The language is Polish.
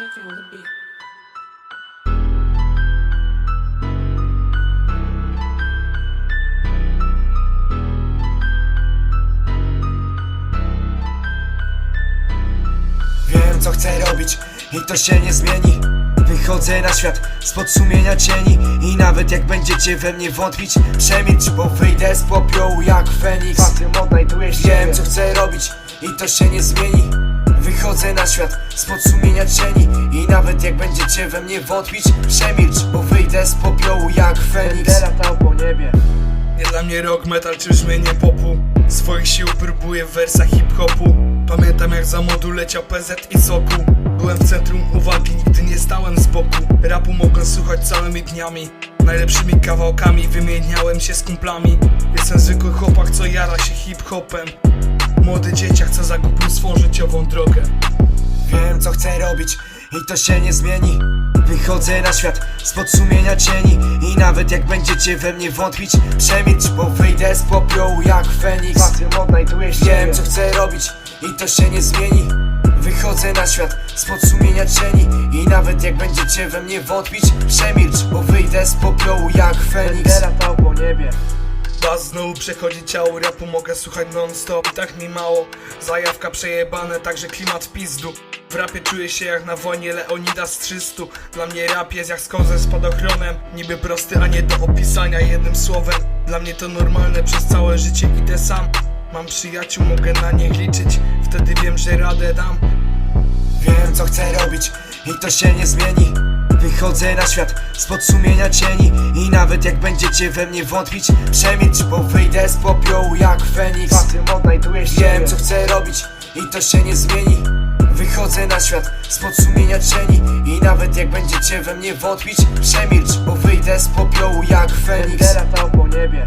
Monty on the beat. Wiem co chcę robić i to się nie zmieni. Wychodzę na świat spod sumienia cieni I nawet jak będziecie we mnie wątpić Przemilcz, bo wyjdę z popiołu jak Feniks. Wiem co chcę robić i to się nie zmieni Wychodzę na świat spod sumienia cieni I nawet jak będziecie we mnie wątpić Przemilcz, bo wyjdę z popiołu jak Feniks. Będę latał po niebie. Nie dla mnie rock metal czy brzmienie popu. Swoich sił próbuję w wersach hip-hopu. Pamiętam jak za modu leciał PZ i Soku. Byłem w centrum uwagi, nigdy nie stałem z boku. Rapu mogłem słuchać całymi dniami. Najlepszymi kawałkami wymieniałem się z kumplami. Jestem zwykły chłopak, co jara się hip-hopem Młody dzieciak, co zagubił swą życiową drogę. Wiem co chcę robić i to się nie zmieni. Wychodzę na świat spod sumienia cieni I nawet jak będziecie we mnie wątpić Przemilcz, bo wyjdę z popiołu jak Feniks. Odnajduję Wiem co chcę robić i to się nie zmieni. Wychodzę na świat spod sumienia cieni I nawet jak będziecie we mnie wątpić Przemilcz, bo wyjdę z popiołu jak Feniks Bas znowu przechodzi ciało rapu mogę słuchać non stop I tak mi mało, zajawka przejebane, także klimat pizdu. W rapie czuję się jak na wojnie Leonida z 300 Dla mnie rap jest jak skok ze spadochronem Niby prosty, a nie do opisania jednym słowem. Dla mnie to normalne, przez całe życie idę sam. Mam przyjaciół, mogę na nich liczyć. Wtedy wiem, że radę dam. Wiem co chcę robić i to się nie zmieni Wychodzę na świat spod sumienia cieni I nawet jak będziecie we mnie wątpić Przemilcz, bo wyjdę z popiołu jak Feniks. Fatem odnajduję się. Wiem co chcę robić i to się nie zmieni. Wychodzę na świat spod sumienia cieni I nawet jak będziecie we mnie wątpić Przemilcz, bo wyjdę z popiołu jak Feniks. Latał po niebie